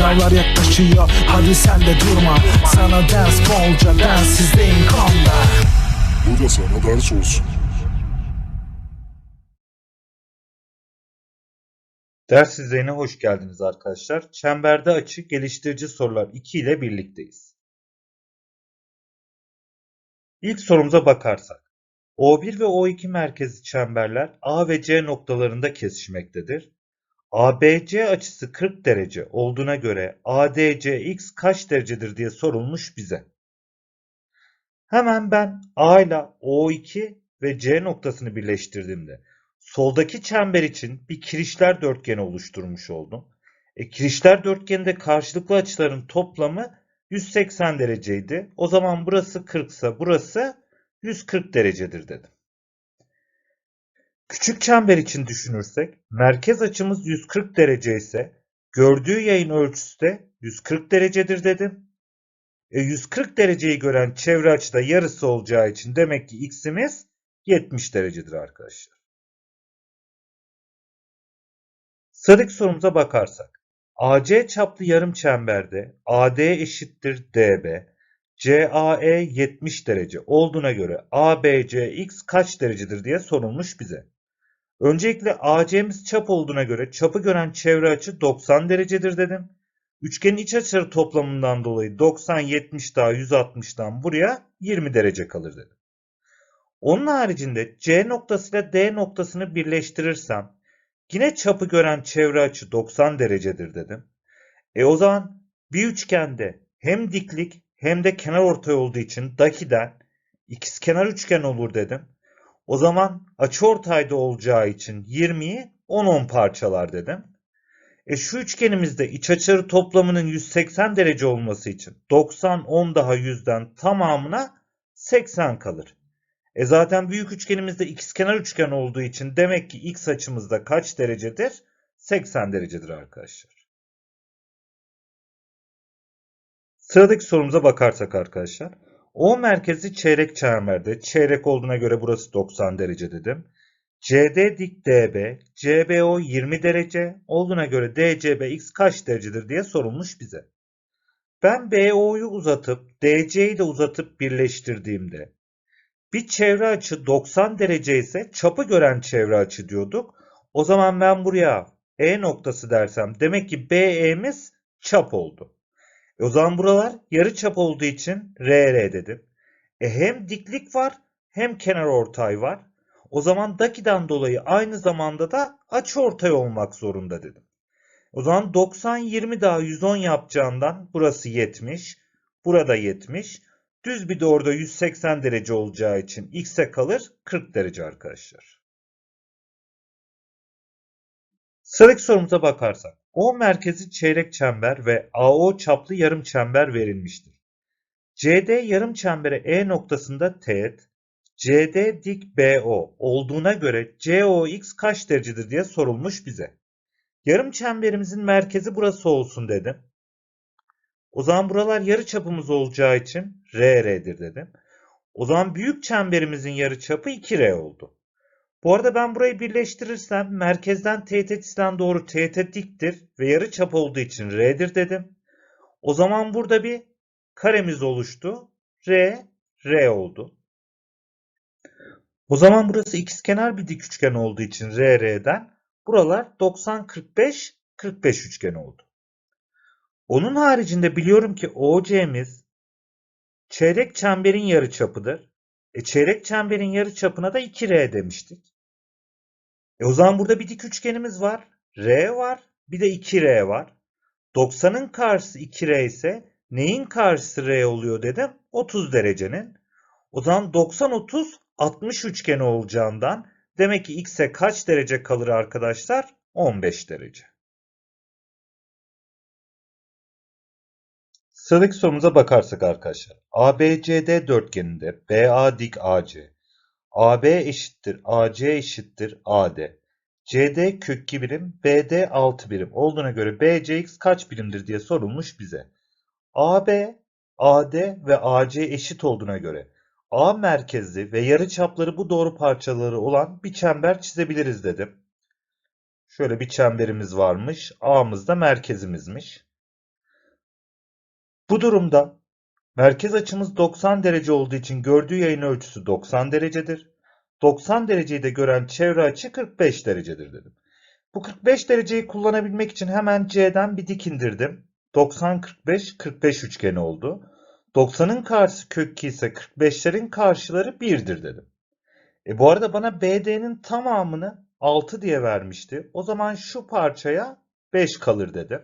Sınavlar yaklaşıyor hadi sen de durma Sana ders bolca densizliğin konda Bu da sana ders olsun. Ders izleyine hoş geldiniz arkadaşlar. Çemberde açı geliştirici sorular 2 ile birlikteyiz. İlk sorumuza bakarsak. O1 ve O2 merkezi çemberler A ve C noktalarında kesişmektedir. ABC açısı 40 derece olduğuna göre ADCX kaç derecedir diye sorulmuş bize. Hemen ben A ile O2 ve C noktasını birleştirdiğimde soldaki çember için bir kirişler dörtgeni oluşturmuş oldum. E, kirişler dörtgeninde karşılıklı açıların toplamı 180 dereceydi. O zaman burası 40 ise burası 140 derecedir dedim. Küçük çember için düşünürsek merkez açımız 140 derece ise gördüğü yayın ölçüsü de 140 derecedir dedim. E, 140 dereceyi gören çevre açıda yarısı olacağı için demek ki x'imiz 70 derecedir arkadaşlar. Sıradaki sorumuza bakarsak. AC çaplı yarım çemberde AD eşittir DB, CAE 70 derece olduğuna göre ABCX kaç derecedir diye sorulmuş bize. Öncelikle AC'miz çap olduğuna göre çapı gören çevre açı 90 derecedir dedim. Üçgenin iç açıları toplamından dolayı 90, 70 daha 160'dan buraya 20 derece kalır dedim. Onun haricinde C noktasıyla D noktasını birleştirirsem yine çapı gören çevre açı 90 derecedir dedim. E o zaman bir üçgende hem diklik hem de kenar ortay olduğu için dakiden ikizkenar üçgen olur dedim. O zaman açıortayda olacağı için 20'yi 10-10 parçalar dedim. E şu üçgenimizde iç açıları toplamının 180 derece olması için 90 10 daha 100'den tamamına 80 kalır. E zaten büyük üçgenimizde ikizkenar üçgen olduğu için demek ki x açımızda kaç derecedir? 80 derecedir arkadaşlar. Sıradaki sorumuza bakarsak arkadaşlar. O merkezi çeyrek çemberde. Çeyrek olduğuna göre burası 90 derece dedim. CD dik DB, CBO 20 derece olduğuna göre DCBX kaç derecedir diye sorulmuş bize. Ben BO'yu uzatıp DC'yi de uzatıp birleştirdiğimde bir çevre açı 90 derece ise çapı gören çevre açı diyorduk. O zaman ben buraya E noktası dersem demek ki BE'miz çap oldu. E o zaman buralar yarı çap olduğu için RR dedim. E hem diklik var hem kenar ortay var. O zaman dakiden dolayı aynı zamanda da açı ortay olmak zorunda dedim. O zaman 90 20 daha 110 yapacağından burası 70. Burada 70. Düz bir doğruda 180 derece olacağı için x'e kalır 40 derece arkadaşlar. Sıradaki sorumuza bakarsak. O merkezi çeyrek çember ve AO çaplı yarım çember verilmiştir. CD yarım çembere E noktasında teğet, CD dik BO olduğuna göre COX kaç derecedir diye sorulmuş bize. Yarım çemberimizin merkezi burası olsun dedim. O zaman buralar yarı çapımız olacağı için RR'dir dedim. O zaman büyük çemberimizin yarı çapı 2R oldu. Bu arada ben burayı birleştirirsem merkezden teğet doğru teğet diktir ve yarı çap olduğu için R'dir dedim. O zaman burada bir karemiz oluştu. R, R oldu. O zaman burası ikizkenar bir dik üçgen olduğu için RR'den buralar 90 45 45 üçgen oldu. Onun haricinde biliyorum ki OC'miz çeyrek çemberin yarıçapıdır. E çeyrek çemberin yarıçapına da 2R demiştik. E o zaman burada bir dik üçgenimiz var. R var. Bir de 2R var. 90'ın karşısı 2R ise neyin karşısı R oluyor dedim? 30 derecenin. O zaman 90 30 60 üçgeni olacağından demek ki x'e kaç derece kalır arkadaşlar? 15 derece. Sıradaki sorumuza bakarsak arkadaşlar. ABCD dörtgeninde BA dik AC, AB eşittir AC eşittir AD, CD kök 2 birim, BD 6 birim olduğuna göre BCX kaç birimdir diye sorulmuş bize. AB, AD ve AC eşit olduğuna göre A merkezli ve yarıçapları bu doğru parçaları olan bir çember çizebiliriz dedim. Şöyle bir çemberimiz varmış. A'mız da merkezimizmiş. Bu durumda merkez açımız 90 derece olduğu için gördüğü yayın ölçüsü 90 derecedir. 90 dereceyi de gören çevre açı 45 derecedir dedim. Bu 45 dereceyi kullanabilmek için hemen C'den bir dik indirdim. 90 45 45 üçgeni oldu. 90'ın karşısı kök 2 ise 45'lerin karşıları 1'dir dedim. E bu arada bana BD'nin tamamını 6 diye vermişti. O zaman şu parçaya 5 kalır dedim.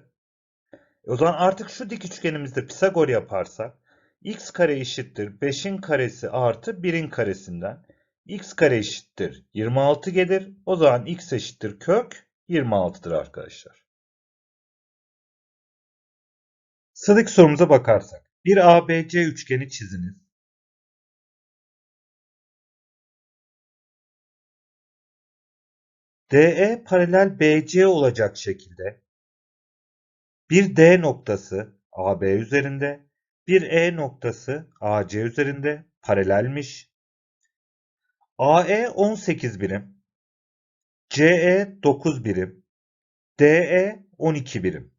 E o zaman artık şu dik üçgenimizde Pisagor yaparsak x kare eşittir 5'in karesi artı 1'in karesinden x kare eşittir 26 gelir. O zaman x eşittir kök 26'dır arkadaşlar. Sıradaki sorumuza bakarsak. Bir ABC üçgeni çiziniz. DE paralel BC olacak şekilde bir D noktası AB üzerinde, bir E noktası AC üzerinde paralelmiş. AE 18 birim, CE 9 birim, DE 12 birim.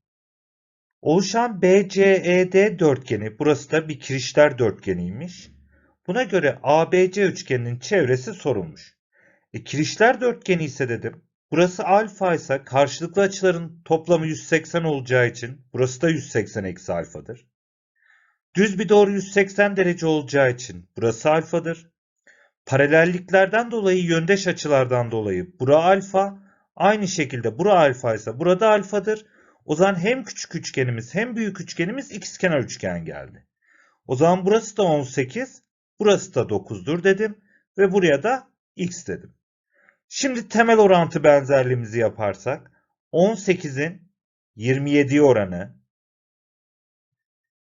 Oluşan BCED dörtgeni, burası da bir kirişler dörtgeniymiş. Buna göre ABC üçgeninin çevresi sorulmuş. E, kirişler dörtgeni ise dedim. Burası alfa ise karşılıklı açıların toplamı 180 olacağı için burası da 180 eksi alfadır. Düz bir doğru 180 derece olacağı için burası alfadır. Paralelliklerden dolayı yöndeş açılardan dolayı bura alfa. Aynı şekilde bura alfa ise burada alfadır. O zaman hem küçük üçgenimiz hem büyük üçgenimiz ikizkenar üçgen geldi. O zaman burası da 18, burası da 9'dur dedim ve buraya da x dedim. Şimdi temel orantı benzerliğimizi yaparsak 18'in 27 oranı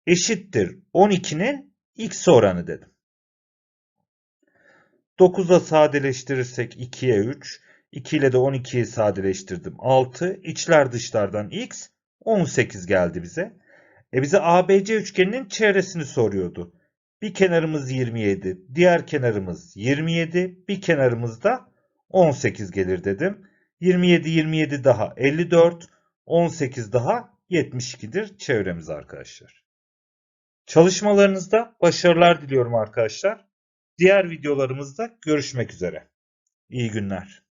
eşittir 12'nin x oranı dedim. 9'a sadeleştirirsek 2'ye 3, 2 ile de 12'yi sadeleştirdim 6, içler dışlardan x 18 geldi bize. E bize ABC üçgeninin çevresini soruyordu. Bir kenarımız 27, diğer kenarımız 27, bir kenarımız da 18 gelir dedim. 27 27 daha 54, 18 daha 72'dir çevremiz arkadaşlar. Çalışmalarınızda başarılar diliyorum arkadaşlar. Diğer videolarımızda görüşmek üzere. İyi günler.